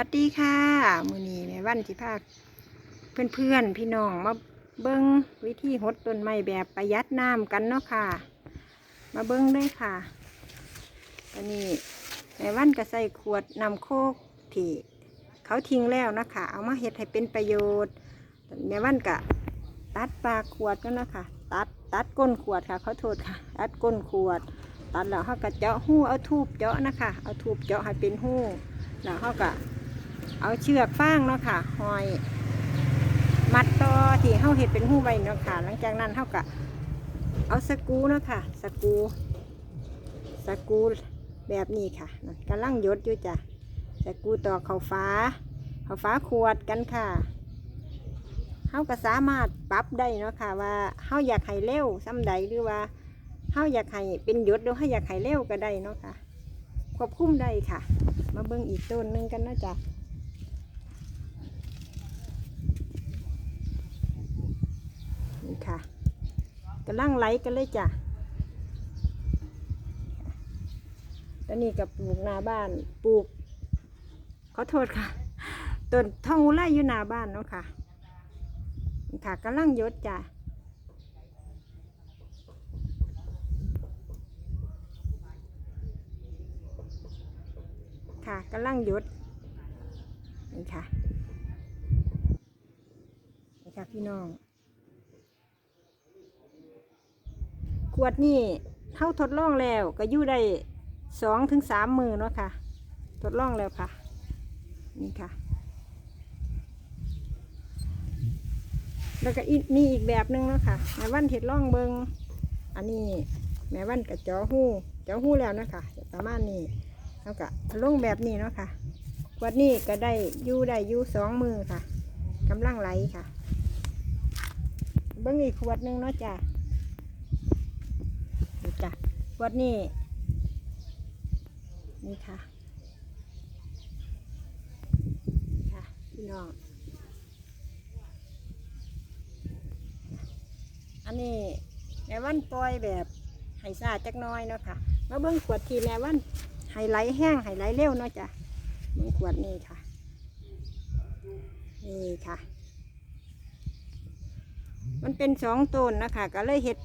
วัสดีค่ะ มือนีแม่วันสิพาเพื่อนเพื่อนๆพี่น้องมาเบิ้งวิธีหดต้นไม้แบบประหยัดน้ำกันเนาะค่ะ มาเบิ้งเลยค่ะอันนี้แม่วันก็ใส่ขวดนำโคกที่เขาทิ้งแล้วนะคะ เอามาเฮ็ดให้เป็นประโยชน์แม่วันก็ตัดปาขวดก็นะคะ ตัดตัดก้นขวดค่ะเขาโทษค่ะ ตัดก้นขวด ตัดแล้วเขาก็เจาะหูเอาทูบเจาะนะคะ เอาทูบเจาะให้เป็นหูแล้วเขาก็ เอาเชือกฟางเนาะค่ะหอย มัดต่อที่เฮาเห็ดเป็นหูไว้เนาะค่ะ หลังจากนั้นเฮาก็เอาสกูเนาะค่ะ สกูสกูแบบนี้ค่ะนั่นกำลังยดอยู่จ้ะสกูต่อเขาฟ้า เขาฟ้าขวดกันค่ะเฮาก็สามารถปรับได้เนาะค่ะ ว่าเฮาอยากให้เร็วซ้ำใดหรือว่าเฮาอยากให้เป็นยดหรือเฮาอยากให้เร็วก็ได้เนาะค่ะควบคุมได้ค่ะ มาเบิ่งอีกต้นหนึงกันนะจ้ะ ค่ะกำลังไหลกันเลยจ้ะตอนนี้กับปลูกหนาบ้านปลูก ขอโทษค่ะต้นทองอุไรอยู่หนาบ้านเนาะค่ะ ค่ะกำลังยดจ้ะค่ะกำลังยดนี่ค่ะนี่ค่ะพี่น้อง ขวดนี่เท่าทดลองแล้วก็อยู่ได้สองถึงสามมือเนาะค่ะ ทดลองแล้วค่ะ นี่ค่ะ แล้วก็อีกนี่อีกแบบหนึงเนาะค่ะแม่วันเห็ดล่องเบิงอันนี้แม่วันกับจอหู้จอหู้แล้วนะคะประมาณนี้แล้วก็ลงแบบนี้เนาะค่ะขวดนี้ก็ได้อยู่ได้อยู่สองมือค่ะกำลังไหลค่ะ เบิ้งอีกขวดหนึงเนาะจ้ะ จ้ะวัดนี้นี่ค่ะค่ะพี่น้อง อันนี้แม่วันปล่อยแบบไห้ซาจักน้อยเนาะค่ะมาเบิ้งขวดทีแม่วันไฮไลท์แห้งไฮไลท์เร็วเนาะจ้ะเบิ้งขวดนี้ค่ะนี่ค่ะ มันเป็นสองต้นนะคะก็เลยเห็ด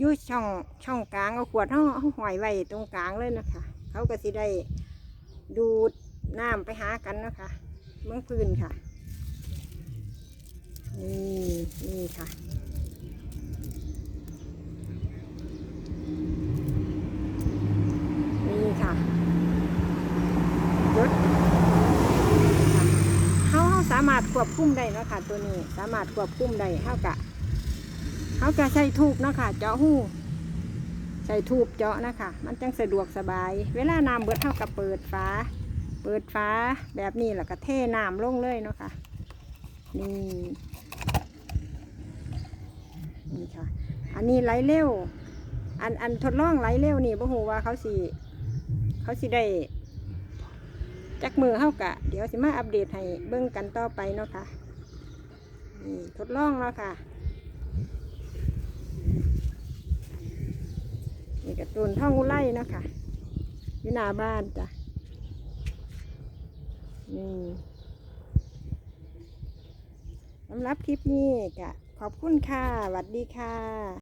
ยู่ช่องช่องกลางเอาขวดเขาเอาหอยไว้ตรงกลางเลยนะคะ เขาก็สิได้ดูดน้ำไปหากันนะคะเมืองพื้นค่ะ นี่นี่ค่ะ นี่ค่ะยศเขาเขาสามารถควบคุมได้นะคะตัวนี้สามารถควบคุมได้เท่ากับ เขาก็ใช้ทูบเนาะค่ะ เจาะหูใช้ทูบเจาะนะคะ มันจังสะดวกสบาย เวลาน้ำเบิดเท่ากับเปิดฝาเปิดฝาแบบนี้แล้วก็เทน้ำลงเลยเนาะค่ะ นี่ นี่ค่ะ อันนี้ไหลเร็ว อันอันทดลองไหลเร็วนี่บ่ฮู้ว่าเขาสิเขาสิได้จักมือเฮากะ เดี๋ยวสิมาอัปเดตให้เบิ่งกันต่อไปเนาะค่ะ นี่ทดลองแล้วค่ะ นี่กระตูนท่องอุไลเนาะค่ะอยู่หน้าบ้านจ้ะนี่สำหรับคลิปนี้ก็ขอบคุณค่ะสวัสดีค่ะ